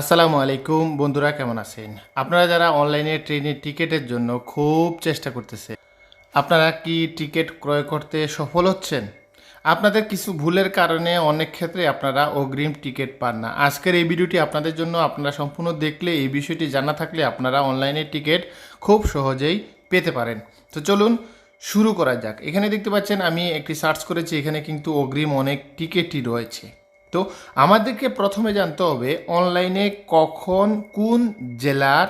আসসালামু আলাইকুম, বন্ধুরা কেমন আছেন? আপনারা যারা অনলাইনে ট্রেনের টিকিটের জন্য খুব চেষ্টা করতেছে, আপনারা কি টিকিট ক্রয় করতে সফল হচ্ছেন? আপনাদের কিছু ভুলের কারণে অনেক ক্ষেত্রে আপনারা অগ্রিম টিকিট পান না। আজকের এই ভিডিওটি আপনাদের জন্য, আপনারা সম্পূর্ণ দেখলে, এই বিষয়টি জানা থাকলে আপনারা অনলাইনে টিকিট খুব সহজেই পেতে পারেন। তো চলুন শুরু করা যাক। এখানে দেখতে পাচ্ছেন, আমি একটি সার্চ করেছি, এখানে কিন্তু অগ্রিম অনেক টিকিটই রয়েছে। তো আমাদেরকে প্রথমে জানতে হবে অনলাইনে কখন কোন জেলার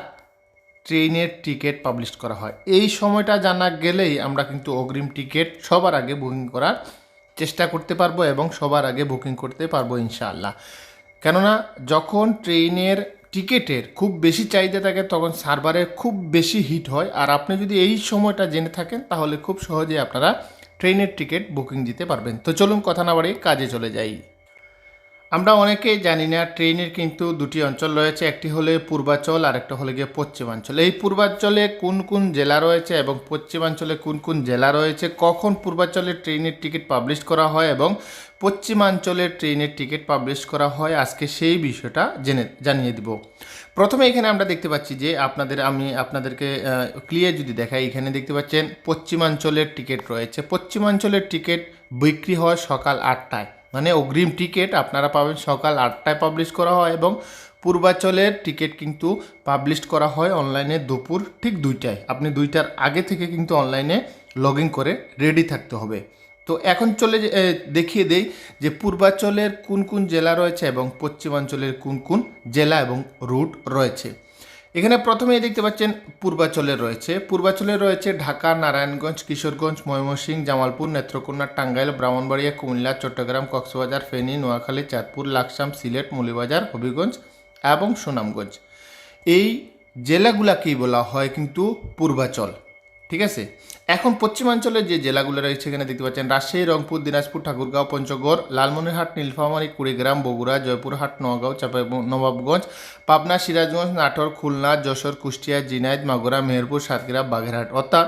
ট্রেনের টিকিট পাবলিশ করা হয়। এই সময়টা জানা গেলেই আমরা কিন্তু অগ্রিম টিকিট সবার আগে বুকিং করার চেষ্টা করতে পারব এবং সবার আগে বুকিং করতে পারব ইনশাআল্লাহ। কেননা যখন ট্রেনের টিকিটের খুব বেশি চাহিদা থাকে তখন সার্ভারে খুব বেশি হিট হয়। আর আপনি যদি এই সময়টা জেনে থাকেন তাহলে খুব সহজে আপনারা ট্রেনের টিকিট বুকিং দিতে পারবেন। তো চলুন কথা না বাড়িয়ে কাজে চলে যাই। আমরা অনেকেই জানি না ট্রেনের কিন্তু দুটি অঞ্চল রয়েছে, একটি হলে পূর্বাঞ্চল আর একটা হলে গিয়ে পশ্চিমাঞ্চল। এই পূর্বাঞ্চলে কোন কোন জেলা রয়েছে এবং পশ্চিমাঞ্চলে কোন কোন জেলা রয়েছে, কখন পূর্বাঞ্চলের ট্রেনের টিকিট পাবলিশ করা হয় এবং পশ্চিমাঞ্চলের ট্রেনের টিকিট পাবলিশ করা হয়, আজকে সেই বিষয়টা জেনে, জানিয়ে দিব। প্রথমে এখানে আমরা দেখতে পাচ্ছি যে আপনাদের, আমি আপনাদেরকে ক্লিয়ার যদি দেখাই, এখানে দেখতে পাচ্ছেন পশ্চিমাঞ্চলের টিকিট রয়েছে। পশ্চিমাঞ্চলের টিকিট বিক্রি হয় সকাল আটটায়। মানে অগ্রিম টিকিট আপনারা পাবেন সকাল আটটায় পাবলিশ করা হয় এবং পূর্বাচলের টিকিট কিন্তু পাবলিশ করা হয় অনলাইনে দুপুর ঠিক দুইটায়। আপনি দুইটার আগে থেকে কিন্তু অনলাইনে লগ করে রেডি থাকতে হবে। তো এখন চলে দেখিয়ে দেই যে পূর্বাঞ্চলের কোন কোন জেলা রয়েছে এবং পশ্চিমাঞ্চলের কোন কোন জেলা এবং রুট রয়েছে। এখানে প্রথমেই দেখতে পাচ্ছেন পূর্বাচলে রয়েছে। পূর্বাচলে রয়েছে ঢাকা, নারায়ণগঞ্জ, কিশোরগঞ্জ, ময়মনসিংহ, জামালপুর, নেত্রকোনা, টাঙ্গাইল, ব্রাহ্মণবাড়িয়া, কুমিল্লা, চট্টগ্রাম, কক্সবাজার, ফেনী, নোয়াখালী, চাঁদপুর, লাকসাম, সিলেট, মৌলিবাজার, হবিগঞ্জ এবং সুনামগঞ্জ। এই জেলাগুলাকেই বলা হয় কিন্তু পূর্বাচল। ঠিক আছে? এখন পশ্চিমাঞ্চলের যে জেলাগুলো রয়েছে, এখানে দেখতে পাচ্ছেন রাজশাহী, রংপুর, দিনাজপুর, ঠাকুরগাঁও, পঞ্চগড়, লালমনিরহাট, নীলফামারী, কুড়িগ্রাম, বগুড়া, জয়পুরহাট নওগাঁও চাপাই নবাবগঞ্জ, পাবনা, সিরাজগঞ্জ, নাটোর, খুলনা, যশোর, কুষ্টিয়া জিনাইদ মাগুরা, মেহেরপুর, সাতক্ষীরা, বাগেরহাট। অর্থাৎ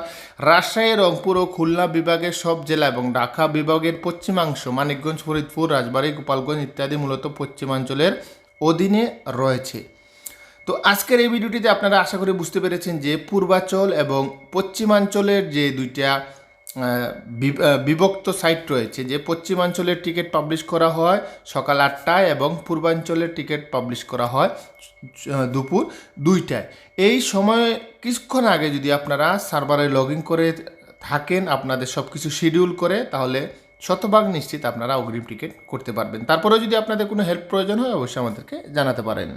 রাজশাহী, রংপুর ও খুলনা বিভাগের সব জেলা এবং ঢাকা বিভাগের পশ্চিমাংশ, মানিকগঞ্জ, ফরিদপুর, রাজবাড়ী, গোপালগঞ্জ ইত্যাদি মূলত পশ্চিমাঞ্চলের অধীনে রয়েছে। তো আজকের এই ভিডিওটিতে আপনারা আশা করি বুঝতে পেরেছেন যে পূর্বাঞ্চল এবং পশ্চিমাঞ্চলের যে দুইটা বিভক্ত সাইট রয়েছে, যে পশ্চিমাঞ্চলের টিকিট পাবলিশ করা হয় সকাল আটটায় এবং পূর্বাঞ্চলের টিকিট পাবলিশ করা হয় দুপুর দুইটায়। এই সময়ে কিছুক্ষণ আগে যদি আপনারা সার্ভারে লগ ইন করে থাকেন, আপনাদের সব কিছু শিডিউল করে, তাহলে শতভাগ নিশ্চিত আপনারা অগ্রিম টিকিট করতে পারবেন। তারপরেও যদি আপনাদের কোনো হেল্প প্রয়োজন হয়, অবশ্যই আমাদেরকে জানাতে পারেন।